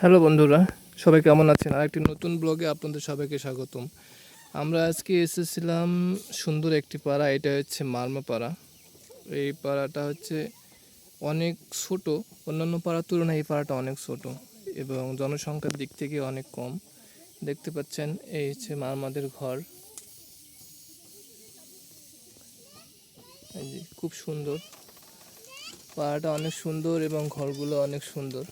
Hello বন্ধুরা, সবাই কেমন আছেন? আর একটি নতুন ব্লগে আপনাদের সবাইকে স্বাগতম। আমরা আজকে এসেছিলাম সুন্দর একটি পাড়া, এটা হচ্ছে মারমা পাড়া। এই পাড়াটা হচ্ছে অনেক ছোট, অন্যান্য পাড়ার তুলনায় এই পাড়াটা অনেক ছোট এবং জনসংখ্যার দিক থেকে অনেক কম। দেখতে পাচ্ছেন, এই হচ্ছে মারমাদের ঘর। খুব সুন্দর। পাড়াটা অনেক সুন্দর এবং ঘরগুলো অনেক সুন্দর।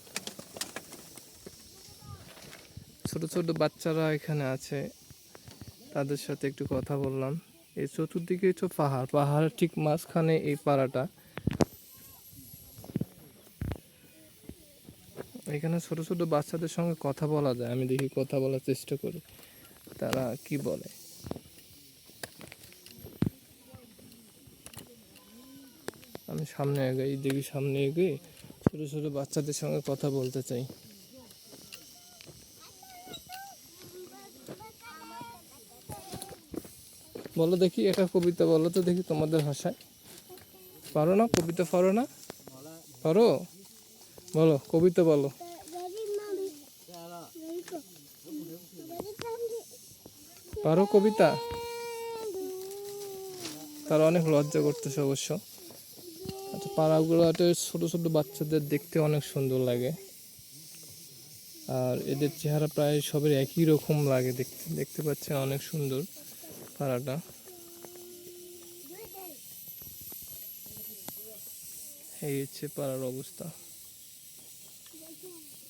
ছোট ছোট বাচ্চারা এখানে আছে। তাদের সাথে একটু কথা বললাম। এই চতুর্দিকে তো পাহাড়। পাহাড়ের ঠিক মাঝখানে এই পাড়াটা। এখানে ছোট ছোট বাচ্চাদের সঙ্গে কথা বলা যায়। আমি দেখি কথা বলার চেষ্টা করি। তারা কি বলে? আমি সামনে এগাই দেখি সামনে এগিয়ে ছোট ছোট বাচ্চাদের সঙ্গে কথা বলতে চাই। বলো দেখি একটা কবিতা বলো তো দেখি তোমাদের ভাষায়। পারো না? কবিতা পারো না? পারো? বলো, কবিতা বলো। পারো কবিতা? তারা অনেক লজ্জা করতেছে অবশ্য। আচ্ছা পাড়াগুলোতে ছোট ছোট বাচ্চাদের দেখতে অনেক সুন্দর লাগে। আর এদের চেহারা প্রায় সবের একই রকম লাগে দেখতে দেখতে পাচ্ছেন অনেক সুন্দর। পাড়াটা এই হচ্ছে পাড়ার অবস্থা।